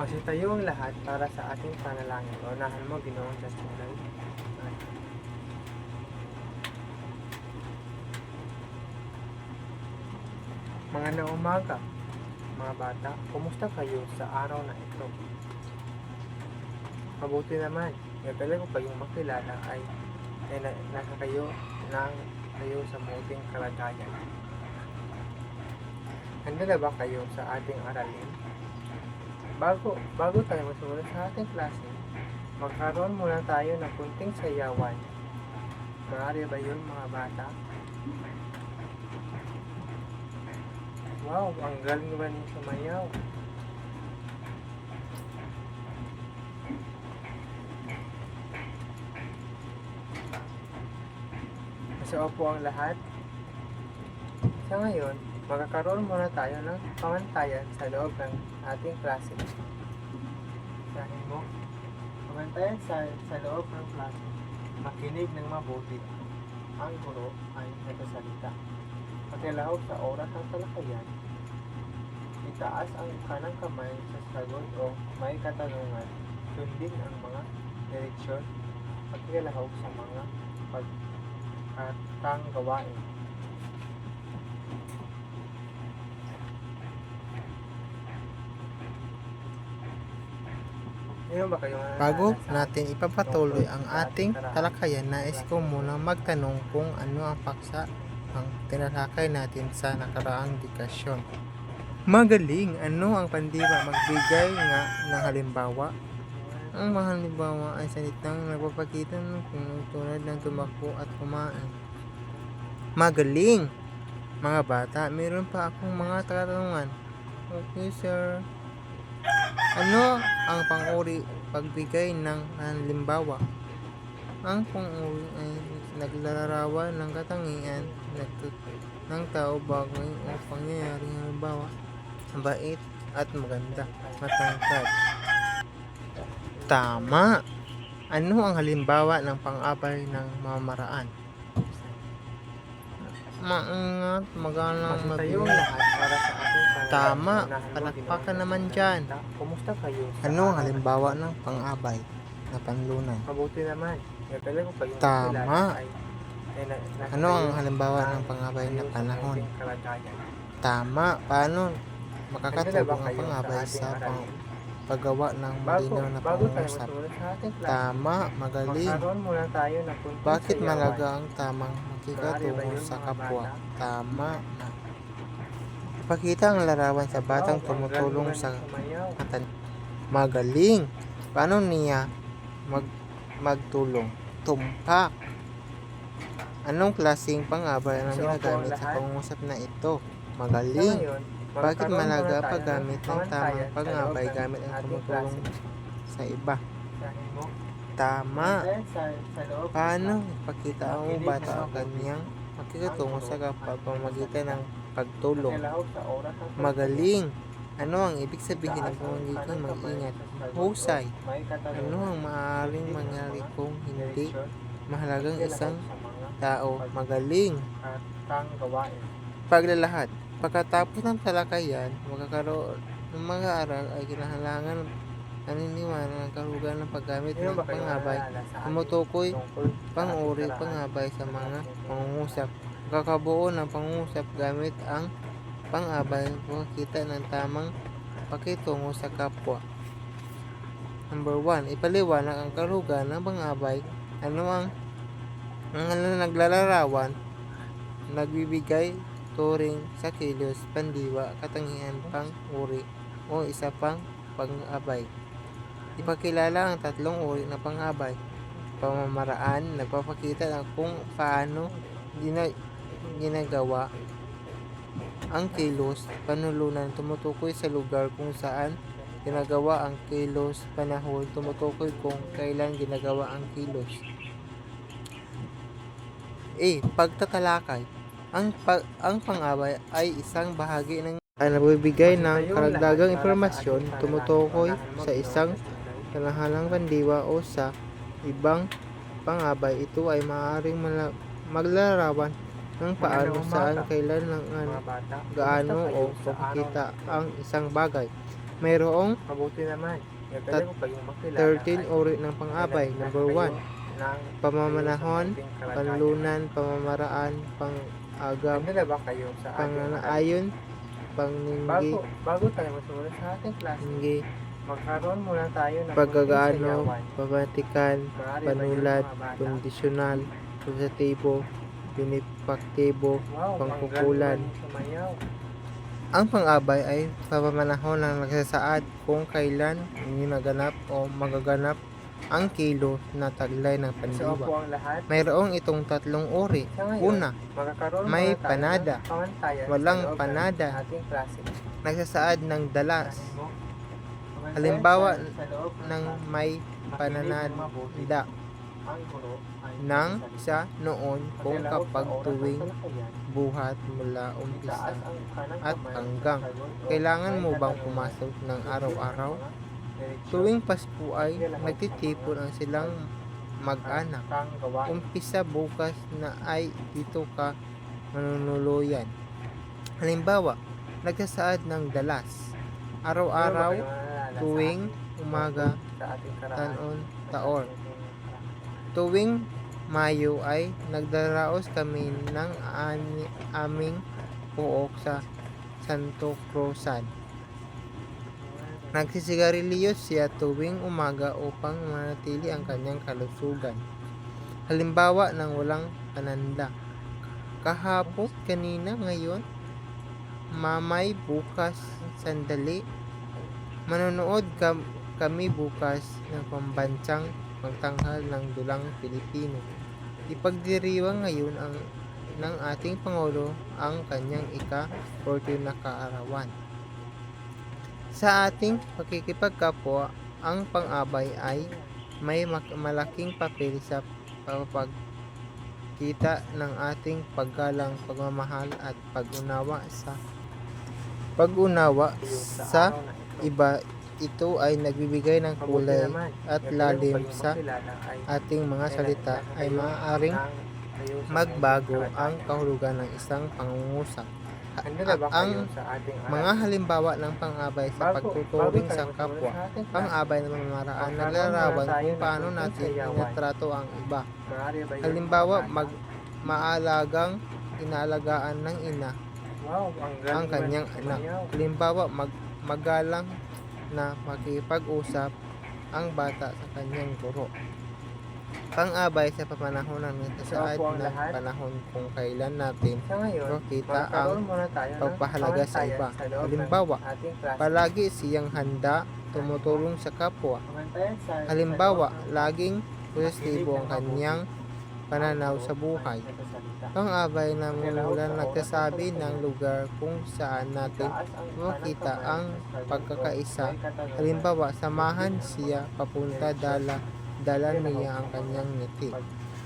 Masitayo ang lahat para sa ating panalangin. Unahan mo, ginoong Diyos Tunay. Mga na umaga, mga bata, kumusta kayo sa araw na ito? Mabuti naman. Talaga ko kayong makilala ay, ay na, nasa kayo ng kayo sa muting kalagayan. Handa na ba kayo sa ating aralin? Bago, bago tayo magsimula sa ating klase, magkaroon muna tayo ng kunting sayawan. Maaari ba yun mga bata? Wow, ang galing ba niyo sumayaw? Nasa opo ang lahat. Sa ngayon, magkakaroon muna tayo ng pamantayan sa loob ng ating klase. Sahin mo, pamantayan sa, sa loob ng klase. Makinig ng mabuti. Ang guro ay nagsasalita. Pagkalahok sa oras ng talakayan, itaas ang kanang kamay sa sagot o may katanungan. Sundin ang mga direksyon pagkalahok sa mga pagkatang gawain. Ngayon ba kayo Bago nasa- natin ipapatuloy ang ating talakayan, nais ko muna magtanong kung ano ang paksa ang tinalakay natin sa nakaraang dikasyon. Magaling! Ano ang pandiwa? Magbigay nga ng halimbawa. Ang mga halimbawa ay salitang nagpapakita ng kung tulad ng tumakbo at kumain. Magaling! Mga bata, meron pa akong mga katanungan. Okay, sir. Ano ang panguri pagbigay ng halimbawa? Ang panguri ay naglalarawan ng katangian ng tao bagay o pangyayari halimbawa bait at maganda, matangkad. Tama! Ano ang halimbawa ng pang-abay ng mamaraan? Maangat, magalang panalangin. Tama, palakpakan naman dyan. Kumusta kayo? Ano ang halimbawa ng pang-abay na panlunan? Mabuti naman. Tama. Ano ang halimbawa ng ng pang-abay na panahon? Tama, paano makakatulong ang pang-abay sa pang? Paggawa ng malinaw na pangungusap? Tama, magaling. Bakit malaga ang tamang yun, sa kapwa? Tama na. Ipakita ang larawan sa batang tumutulong sa katan. Magaling. Paano niya mag magtulong? Tumpak. Anong klaseng pang-abay ang ginagamit sa pangungusap na ito? Magaling. Bakit malaga paggamit ng tamang pang-abay ng gamit ang tumutulong sa iba? Tama. Paano ipakita ang bata ang kanyang makikitungo sa kapwa pamamagitan ng pagtulong? Magaling. Ano ang ibig sabihin ng pamamagitan mag-ingat? Husay. Ano ang maaaring mangyari kung hindi mahalagang isang tao magaling? Paglalahat. Pagkatapos ng talakayan, magkakaroon ng mga aral ay kinahanglan naniniwala ng karugan ng paggamit ng pangabay, tumutukoy, pang-uri, pangabay sa mga pangungusap. Kakabuo ng pangungusap gamit ang pang-abay makakita ng tamang pakitungo sa kapwa. Number 1. Ipaliwanag ang karugan ng pang-abay. Ano ang ang naglalarawan, nagbibigay, turing sa kilos, pandiwa, katangian, pang-uri, o isa pang pang-abay. Ipakilala ang tatlong uri ng pang-abay. Pamamaraan, nagpapakita ng kung paano gina, ginagawa ang kilos, panulunan, tumutukoy sa lugar kung saan ginagawa ang kilos, panahon, tumutukoy kung kailan ginagawa ang kilos. A. Pagtatalakay. Ang, pag, ang pang-abay ay isang bahagi ng ay nagbibigay ng karagdagang impormasyon, tumutukoy sa isang kalahalang pandiwa o sa ibang pang-abay. Ito ay maaaring maglarawan ng paano, saan, kailan, ng ano, gaano o araw pakikita ang isang bagay. Mayroong Mabuti naman. Tat- Gagaling ko kayong makilala. 13 uri ng pang-abay. Number 1, pamamanahon, panlunan, pamamaraan, pang-agam, Ano na ba kayo sa panganaayon, pangningi, Bago, bago tayo magsimula sa ating klase, ningi, magkaroon muna tayo ng pagkagaano, yung panulat, kondisyonal, positibo, pinipaktibo, Wow, pangkukulan. ang pang-abay ay papamanahon ng nagsasaad kung kailan ninyo naganap o magaganap ang kilo na taglay ng pandiwa. Mayroong itong tatlong uri. Una, may panada. Walang panada. nagsasaad ng dalas Halimbawa ng may pananada ng sa noon kung kapag tuwing buhat mula umpisa. at hanggang. Kailangan mo bang pumasok ng araw-araw? Tuwing Pasko ay nagtitipon ang silang mag-anak. Umpisa bukas na ay dito ka manunuluyan. Halimbawa, nagsasaad ng dalas. Araw-araw, tuwing umaga, tanon, karaan. Tuwing Mayo ay nagdaraos kami ng aming puok sa Santo Cruzan. Nagsisigarilyo siya tuwing umaga upang manatili ang kanyang kalusugan. Halimbawa ng walang pananda. Kahapon, kanina, ngayon, mamay, bukas, sandali. Manonood kam- kami bukas ng pambansang magtanghal ng dulang Pilipino. Ipagdiriwang ngayon ang ng ating Pangulo ang kanyang ika-14 na kaarawan. Sa ating pakikipagkapwa, ang pang-abay ay may malaking papel sa pagkita ng ating paggalang, pagmamahal at pag-unawa sa pag-unawa sa iba. Ito ay nagbibigay ng kulay at lalim sa ating mga salita ay maaaring magbago ang kahulugan ng isang pangungusap. Ba ang mga halimbawa ng pang-abay sa pagtuturing sa kapwa, pang-abay na pamamaraan Magkaroon naglarawan muna tayo kung ng paano natin inatrato ang iba. Halimbawa, mag maalagang inaalagaan ng ina ang kanyang anak. Halimbawa, mag magalang na makipag-usap ang bata sa kanyang guro. Pang-abay sa nagsasaad Opo, ang ng lahat. panahon kung kailan natin Sa ngayon, makita ang pagpahalaga sa iba. sa Halimbawa, palagi siyang handa, tumutulong sa kapwa. Sa- Halimbawa, sa laging positibo ang kanyang pananaw sa buhay. Pang-abay na mula nagsasabi ng lugar kung saan natin makita ang sa pagkakaisa. Halimbawa, samahan siya papunta dala dala niya ang kanyang ngiti.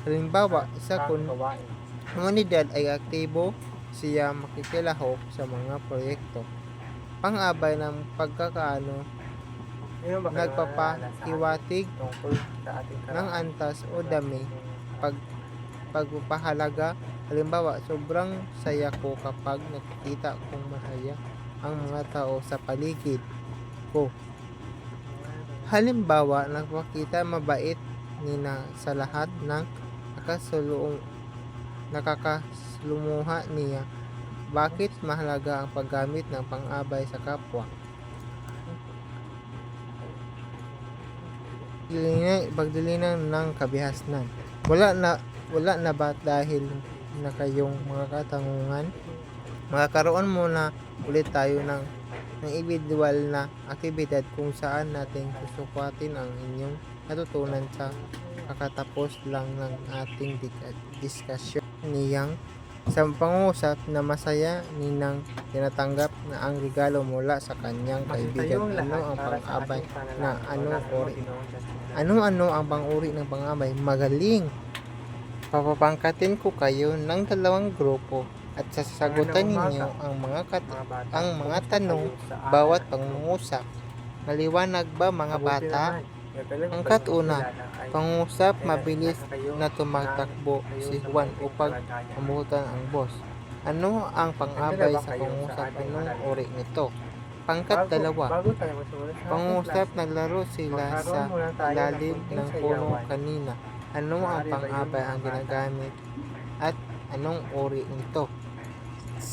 Halimbawa, sa Kang kun- gawain. komunidad ay aktibo siya makikilahok sa mga proyekto. Pang-abay ng pagkakaano, nagpapahiwatig ng antas o dami, pag pagpapahalaga. Halimbawa, sobrang saya ko kapag nakikita kong masaya ang mga tao sa paligid ko. Halimbawa, nagpakita mabait nina sa lahat ng nakasulong nakakaslumuha niya. Bakit mahalaga ang paggamit ng pang-abay sa kapwa? Dilinang, pagdilinang ng kabihasnan. Wala na wala na ba dahil na kayong mga katangungan? Makakaroon muna ulit tayo ng ng individual na aktibidad kung saan natin susukatin ang inyong natutunan sa kakatapos lang ng ating diskusyon niyang sa pangusap na masaya ninang tinatanggap na ang regalo mula sa kanyang kaibigan. Ano ang pang-abay na ano uri? Ano-ano ang pang-uri ng pang-abay? Magaling! Papapangkatin ko kayo ng dalawang grupo at sasagutan ninyo ang mga kat- ang mga tanong bawat araw? pangungusap. Maliwanag ba mga bata? Ang katuna, kailan mabilis na tumatakbo si Juan upang amutan ang boss. Ano ang pang-abay sa Anong aralin? uri nito? Pangkat dalawa. Ating naglaro sila sa tayo ng ng puno kanina. Ano ang pang-abay ang ginagamit at anong uri nito?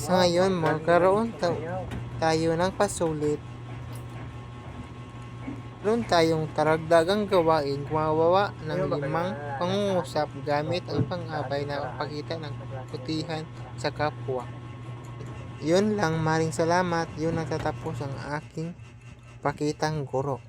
Sa ngayon, magkaroon ta- tayo ng pasulit. Meron tayong taragdagang gawain gumawa ng limang pangungusap gamit ang pang-abay na pakita ng klase. putihan sa kapwa. Yun lang, maring salamat. Yun ang tatapos ang aking pakitang guro.